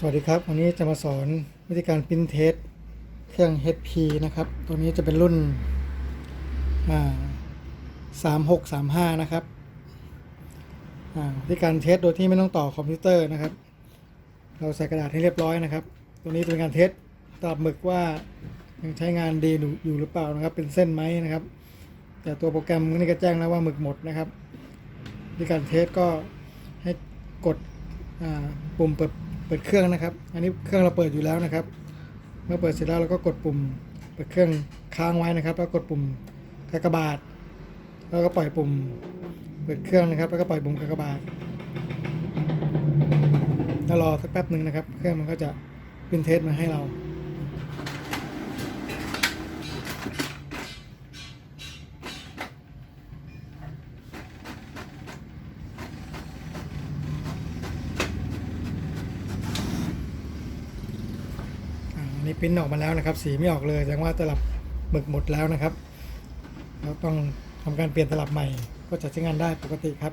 สวัสดีครับ วันนี้จะมาสอนวิธีการปริ้นเทสเครื่อง HP นะครับ ตัวนี้จะเป็นรุ่นสามหกสามห้านะครับวิธีการเทสโดยที่ไม่ต้องต่อคอมพิวเตอร์นะครับ เราใส่กระดาษให้เรียบร้อยนะครับ ตัวนี้เป็นการเทสตลับหมึกว่ายังใช้งานดีอยู่หรือเปล่านะครับ เป็นเส้นไหมนะครับ แต่ตัวโปรแกรมนี่ก็แจ้งแล้วว่าหมึกหมดนะครับวิธีการเทสก็ให้กดปุ่มเปิด เปิดเครื่องนะครับ อันนี้เครื่องเราเปิดอยู่แล้วนะครับ เมื่อเปิดเสร็จแล้วเราก็กดปุ่ม เปิดเครื่องค้างไว้นะครับ แล้วกดปุ่มกากบาท แล้วก็ปล่อยปุ่ม เปิดเครื่องนะครับ แล้วก็ปล่อยปุ่มกากบาทแล้วรอสักแป๊บหนึ่งนะครับ เครื่องมันก็จะเป็นเทสมาให้เรา นี้ปิ้นออกมาแล้วนะครับ สีไม่ออกเลยแสดงว่าตลับหมึกหมดแล้วนะครับ เราต้องทำการเปลี่ยนตลับใหม่ก็จะใช้งานได้ปกติครับ